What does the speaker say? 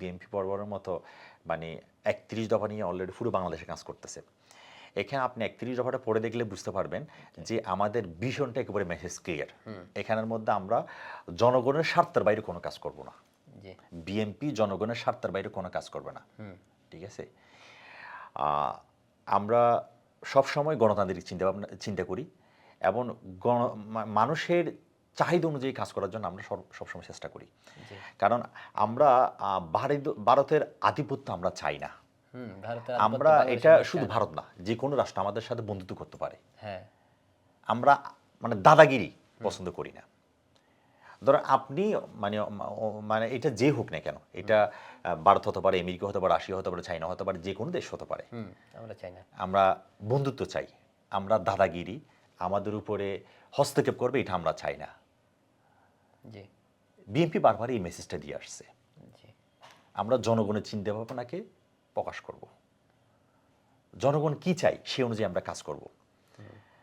BNP বরাবরের মতো মানে একত্রিশ দফা নিয়ে অলরেডি পুরো বাংলাদেশে কাজ করতেছে। এখানে আপনি একত্রিশ দফাটা পড়ে দেখলে বুঝতে পারবেন যে আমাদের ভীষণটা একেবারে মেসেজ ক্লিয়ার এখানের মধ্যে আমরা জনগণের স্বার্থের বাইরে কোনো কাজ করব না। বিএনপি জনগণের স্বার্থের বাইরে কোনো কাজ করবে না। ঠিক আছে? আমরা সবসময় গণতান্ত্রিক চিন্তা ভাবনা চিন্তা করি এবং গণ মানুষের চাহিদা অনুযায়ী কাজ করার জন্য আমরা সবসময় চেষ্টা করি। কারণ আমরা ভারতের আধিপত্য আমরা চাই না। আমরা এটা শুধু ভারত না যে কোনো রাষ্ট্র আমাদের সাথে বন্ধুত্ব করতে পারে। হ্যাঁ। আমরা মানে দাদাগিরি পছন্দ করি না। ধরো আপনি মানে মানে এটা যে হোক না কেন এটা ভারত হতে পারে আমেরিকা হতে পারে রাশিয়া হতে পারে চাইনা হতে পারে যে কোনো দেশ হতে পারে। আমরা চাই না। আমরা বন্ধুত্ব চাই আমরা দাদাগিরি আমাদের উপরে হস্তক্ষেপ করবে এটা আমরা চাই না। জি। বিএনপি বারবার এই মেসেজটা দিয়ে আসছে। আমরা জনগণের চিন্তা ভাবনাকে প্রকাশ করব। জনগণ কি চাই সে অনুযায়ী আমরা কাজ করব।